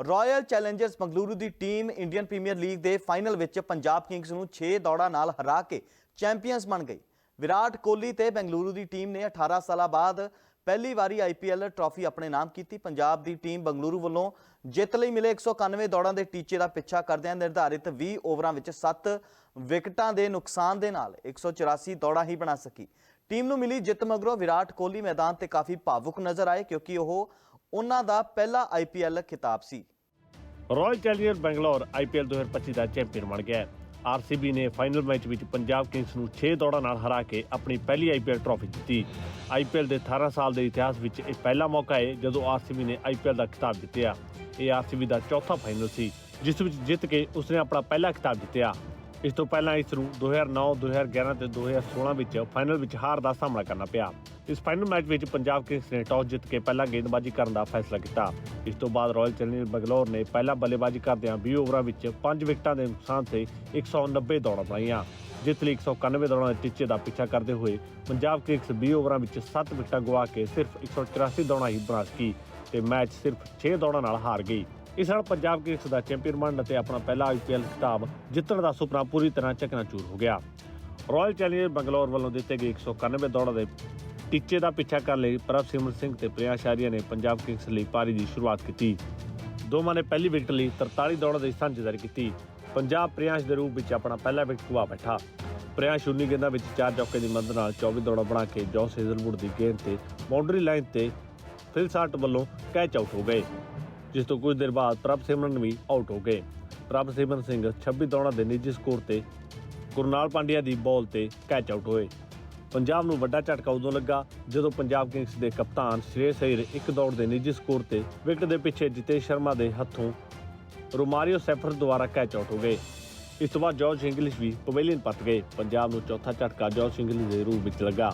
Royal Challengers Bengaluru ਦੀ team Indian Premier League ਦੇ final ਵਿੱਚ ਪੰਜਾਬ ਕਿੰਗਸ ਨੂੰ 6 ਦੌੜਾਂ ਨਾਲ ਹਰਾ ਕੇ ਚੈਂਪੀਅਨਸ ਬਣ ਗਈ। ਵਿਰਾਟ ਕੋਹਲੀ ਤੇ ਬੰਗਲੁਰੂ ਦੀ ਟੀਮ ਨੇ 18 ਸਾਲਾਂ ਬਾਅਦ ਪਹਿਲੀ ਵਾਰੀ ਆਈਪੀਐਲ ਟਰਾਫੀ ਆਪਣੇ ਨਾਮ ਕੀਤੀ। ਪੰਜਾਬ ਦੀ ਟੀਮ ਬੰਗਲੁਰੂ ਵੱਲੋਂ ਜਿੱਤ ਲਈ ਮਿਲੇ 191 ਦੌੜਾਂ ਦੇ ਟੀਚੇ ਦਾ ਪਿੱਛਾ ਕਰਦਿਆਂ ਨਿਰਧਾਰਿਤ 20 ਓਵਰਾਂ ਵਿੱਚ 7 ਵਿਕਟਾਂ ਦੇ ਨੁਕਸਾਨ ਦੇ ਨਾਲ 184 ਦੌੜਾਂ ਹੀ ਬਣਾ ਸਕੀ। ਟੀਮ ਨੂੰ ਮਿਲੀ ਜਿੱਤ ਮਗਰੋਂ ਵਿਰਾਟ ਕੋਹਲੀ ਮੈਦਾਨ ਤੇ ਕਾਫੀ ਭਾਵੁਕ ਨਜ਼ਰ ਆਏ ਕਿਉਂਕਿ ਉਹ ਉਹਨਾਂ ਦਾ ਪਹਿਲਾ ਆਈਪੀਐਲ ਖਿਤਾਬ ਸੀ। ਰਾਇਲ ਚੈਲੰਜਰ ਬੰਗਲੌਰ ਆਈਪੀਐਲ 2025 ਦਾ ਚੈਂਪੀਅਨ ਬਣ ਗਿਆ। ਹੈ ਆਰਸੀਬੀ ਨੇ ਫਾਈਨਲ ਮੈਚ ਵਿੱਚ ਪੰਜਾਬ ਕਿੰਗਸ ਨੂੰ 6 ਦੌੜਾਂ ਨਾਲ ਹਰਾ ਕੇ ਆਪਣੀ ਪਹਿਲੀ ਆਈਪੀਐਲ ਟਰਾਫੀ ਜਿੱਤੀ। ਆਈਪੀਐਲ ਦੇ 18 ਸਾਲ ਦੇ ਇਤਿਹਾਸ ਵਿੱਚ ਇਹ ਪਹਿਲਾ ਮੌਕਾ ਹੈ ਜਦੋਂ ਆਰਸੀਬੀ ਨੇ ਆਈਪੀਐਲ ਦਾ ਖਿਤਾਬ ਜਿੱਤਿਆ। ਇਹ ਆਰਸੀਬੀ ਦਾ ਚੌਥਾ ਫਾਈਨਲ ਸੀ, ਜਿਸ ਵਿੱਚ ਜਿੱਤ ਕੇ ਉਸਨੇ ਆਪਣਾ ਪਹਿਲਾ ਖਿਤਾਬ ਜਿੱਤਿਆ। ਇਸ ਤੋਂ ਪਹਿਲਾਂ ਇਸ ਨੂੰ 2009 2011 ਤੇ 2016 ਵਿੱਚ ਫਾਈਨਲ ਵਿੱਚ ਹਾਰ ਦਾ ਸਾਹਮਣਾ ਕਰਨਾ ਪਿਆ। ਇਸ ਫਾਈਨਲ ਮੈਚ ਵਿੱਚ ਪੰਜਾਬ ਕਿੰਗਸ ਨੇ ਟਾਸ ਜਿੱਤ ਕੇ ਪਹਿਲਾਂ ਗੇਂਦਬਾਜ਼ੀ ਕਰਨ ਦਾ ਫੈਸਲਾ ਕੀਤਾ। ਇਸ ਤੋਂ ਬਾਅਦ ਰਾਇਲ ਚੈਲੰਜਰ ਬੰਗਲੌਰ ਨੇ ਪਹਿਲਾਂ ਬੱਲੇਬਾਜ਼ੀ ਕਰਦਿਆਂ 20 ਓਵਰਾਂ ਵਿੱਚ 5 ਵਿਕਟਾਂ ਦੇ ਨੁਕਸਾਨ ਤੇ 190 ਦੌੜਾਂ ਬਣਾਈਆਂ। ਜਿੱਤ ਲਈ 191 ਦੌੜਾਂ ਦੇ ਟੀਚੇ ਦਾ ਪਿੱਛਾ ਕਰਦੇ ਹੋਏ ਪੰਜਾਬ ਕਿੰਗਸ 20 ਓਵਰਾਂ ਵਿੱਚ 7 ਵਿਕਟਾਂ ਗਵਾ ਕੇ ਸਿਰਫ 184 ਦੌੜਾਂ ਹੀ ਬਣਾ ਸਕੀ ਤੇ ਮੈਚ ਸਿਰਫ 6 ਦੌੜਾਂ ਨਾਲ ਹਾਰ ਗਈ। ਇਸ ਨਾਲ ਪੰਜਾਬ ਕਿੰਗਸ ਦਾ ਚੈਂਪੀਅਨ ਬਣਨ ਅਤੇ ਆਪਣਾ ਪਹਿਲਾ ਆਈਪੀਐਲ ਖਿਤਾਬ ਜਿੱਤਣ ਦਾ ਸੁਪਨਾ ਪੂਰੀ ਤਰ੍ਹਾਂ ਚਕਨਾਚੂਰ ਹੋ ਗਿਆ। ਰਾਇਲ ਚੈਲੰਜਰ ਬੰਗਲੌਰ ਵੱਲੋਂ ਦਿੱਤੇ ਗਏ 191 ਦੌੜਾਂ ਦੇ ਟੀਚੇ ਦਾ ਪਿੱਛਾ ਕਰਨ ਲਈ ਪ੍ਰਭਸਿਮਰਨ ਸਿੰਘ ਤੇ ਪ੍ਰਿਆ ਸ਼ਾਰੀਆ ਨੇ ਪੰਜਾਬ ਕਿੰਗਸ ਲਈ ਪਾਰੀ ਦੀ ਸ਼ੁਰੂਆਤ ਕੀਤੀ। ਦੋਵਾਂ ਨੇ ਪਹਿਲੀ ਵਿਕਟ ਲਈ 43 ਦੌੜਾਂ ਦੀ ਸਾਂਝੇਦਾਰੀ ਕੀਤੀ। ਪੰਜਾਬ ਪ੍ਰਿਆਂਸ਼ ਦੇ ਰੂਪ ਵਿੱਚ ਆਪਣਾ ਪਹਿਲਾ ਵਿਕਟ ਗਵਾ ਬੈਠਾ। ਪ੍ਰਿਆਂਸ਼ 19 ਗੇਂਦਾਂ ਵਿੱਚ ਚਾਰ ਚੌਕੇ ਦੀ ਮਦਦ ਨਾਲ 24 ਦੌੜਾਂ ਬਣਾ ਕੇ ਜੌਸ ਹੇਜ਼ਲਵੁੱਡ ਦੀ ਗੇਂਦ ਤੇ ਬਾਉਂਡਰੀ ਲਾਈਨ ਤੇ ਫਿਲਸਾਰਟ ਵੱਲੋਂ ਕੈਚ ਆਊਟ ਹੋ ਗਏ। ਜਿਸ ਤੋਂ ਕੁਝ ਦੇਰ ਬਾਅਦ ਪ੍ਰਭ ਸਿਮਰਨ ਵੀ ਆਊਟ ਹੋ ਗਏ। ਪ੍ਰਭ ਸਿਮਰਨ ਸਿੰਘ 26 ਦੌੜਾਂ ਦੇ ਨਿੱਜੀ ਸਕੋਰ ਤੇ ਗੁਰਨਾਲ ਪਾਂਡਿਆ ਦੀ ਬਾਲ ਤੇ ਕੈਚ ਆਊਟ ਹੋਏ। ਪੰਜਾਬ ਨੂੰ ਵੱਡਾ ਝਟਕਾ ਉਦੋਂ ਲੱਗਾ ਜਦੋਂ ਪੰਜਾਬ ਕਿੰਗਸ ਦੇ ਕਪਤਾਨ ਸ਼੍ਰੇਸ ਅਯਰ ਇੱਕ ਦੌੜ ਦੇ ਨਿੱਜੀ ਸਕੋਰ ਤੇ ਵਿਕਟ ਦੇ ਪਿੱਛੇ ਜਿਤੇਸ਼ ਸ਼ਰਮਾ ਦੇ ਹੱਥੋਂ ਰੋਮਾਰੀਓ ਸੈਫਰ ਦੁਆਰਾ ਕੈਚ ਆਊਟ ਹੋ ਗਏ। ਇਸ ਤੋਂ ਬਾਅਦ ਜੌਰਜ ਇੰਗਲਿਸ਼ ਵੀ ਪਵੇਲੀਅਨ ਪੱਟ ਗਏ। ਪੰਜਾਬ ਨੂੰ ਚੌਥਾ ਝਟਕਾ ਜੌਰਜ ਇੰਗਲਿਸ਼ ਦੇ ਰੂਪ ਵਿੱਚ ਲੱਗਾ।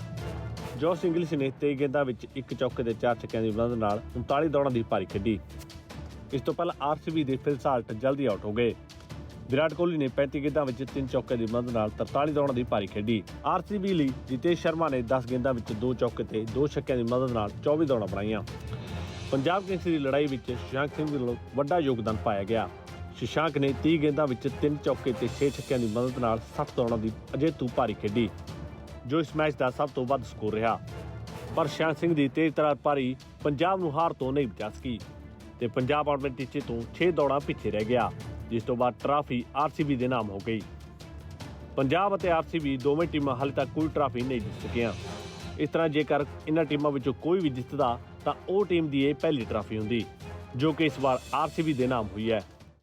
ਜੌਰਜ ਇੰਗਲਿਸ਼ ਨੇ 23 ਗੇਂਦਾਂ ਵਿੱਚ ਇੱਕ ਚੌਕੇ ਦੇ ਚਾਰ ਛੱਕਿਆਂ ਦੀ ਬੁਲੰਦ ਨਾਲ 39 ਦੌੜਾਂ ਦੀ ਪਾਰੀ ਖੇਡੀ। ਇਸ ਤੋਂ ਪਹਿਲਾਂ ਆਰਸੀਬੀ ਦੇ ਫਿਲ ਸਾਲਟ ਜਲਦੀ ਆਊਟ ਹੋ ਗਏ। ਵਿਰਾਟ ਕੋਹਲੀ ਨੇ 35 ਗੇਂਦਾਂ ਵਿੱਚ ਤਿੰਨ ਚੌਕੇ ਦੀ ਮਦਦ ਨਾਲ 43 ਦੌੜਾਂ ਦੀ ਪਾਰੀ ਖੇਡੀ। ਆਰਸੀਬੀ ਲਈ ਜਿਤੇਸ਼ ਸ਼ਰਮਾ ਨੇ 10 ਗੇਂਦਾਂ ਵਿੱਚ ਦੋ ਚੌਕੇ ਤੇ ਦੋ ਛੱਕਿਆਂ ਦੀ ਮਦਦ ਨਾਲ 24 ਦੌੜਾਂ ਬਣਾਈਆਂ। ਪੰਜਾਬ ਕਿੰਗਸ ਦੀ ਲੜਾਈ ਵਿੱਚ ਸ਼ਸ਼ਾਂਕ ਸਿੰਘ ਵੱਲੋਂ ਵੱਡਾ ਯੋਗਦਾਨ ਪਾਇਆ ਗਿਆ। ਸ਼ਸ਼ਾਂਕ ਨੇ 30 ਗੇਂਦਾਂ ਵਿੱਚ ਤਿੰਨ ਚੌਕੇ ਤੇ 6 ਛੱਕਿਆਂ ਦੀ ਮਦਦ ਨਾਲ 7 ਦੌੜਾਂ ਦੀ ਅਜੇਤੂ ਪਾਰੀ ਖੇਡੀ, ਜੋ ਇਸ ਮੈਚ ਦਾ ਸਭ ਤੋਂ ਵੱਧ ਸਕੋਰ ਰਿਹਾ। ਪਰ ਸ਼ਾਂਤ ਸਿੰਘ ਦੀ ਤੇਜ਼ ਤਰਾਰ ਪਾਰੀ ਪੰਜਾਬ ਨੂੰ ਹਾਰ ਤੋਂ ਨਹੀਂ ਬਚਾ ਸਕੀ। ਤੇ ਪੰਜਾਬ ਆਪਣੇ ਟੀਚੇ ਤੋਂ 6 ਦੌੜਾਂ ਪਿੱਛੇ ਰਹਿ ਗਿਆ, ਜਿਸ ਤੋਂ ਬਾਅਦ ਟਰਾਫੀ ਆਰਸੀਬੀ ਦੇ ਨਾਮ ਹੋ ਗਈ। ਪੰਜਾਬ ਅਤੇ ਆਰਸੀਬੀ ਦੋਵੇਂ ਟੀਮਾਂ ਹਾਲੇ ਤੱਕ ਕੋਈ ਟਰਾਫੀ ਨਹੀਂ ਜਿੱਤ ਸਕੀਆਂ। ਇਸ ਤਰ੍ਹਾਂ ਜੇਕਰ ਇਹਨਾਂ ਟੀਮਾਂ ਵਿੱਚੋਂ ਕੋਈ ਵੀ ਜਿੱਤਦਾ, ਤਾਂ ਉਹ ਟੀਮ ਦੀ ਇਹ ਪਹਿਲੀ ਟਰਾਫੀ ਹੁੰਦੀ, ਜੋ ਕਿ ਇਸ ਵਾਰ ਆਰਸੀਬੀ ਦੇ ਨਾਮ ਹੋਈ ਹੈ।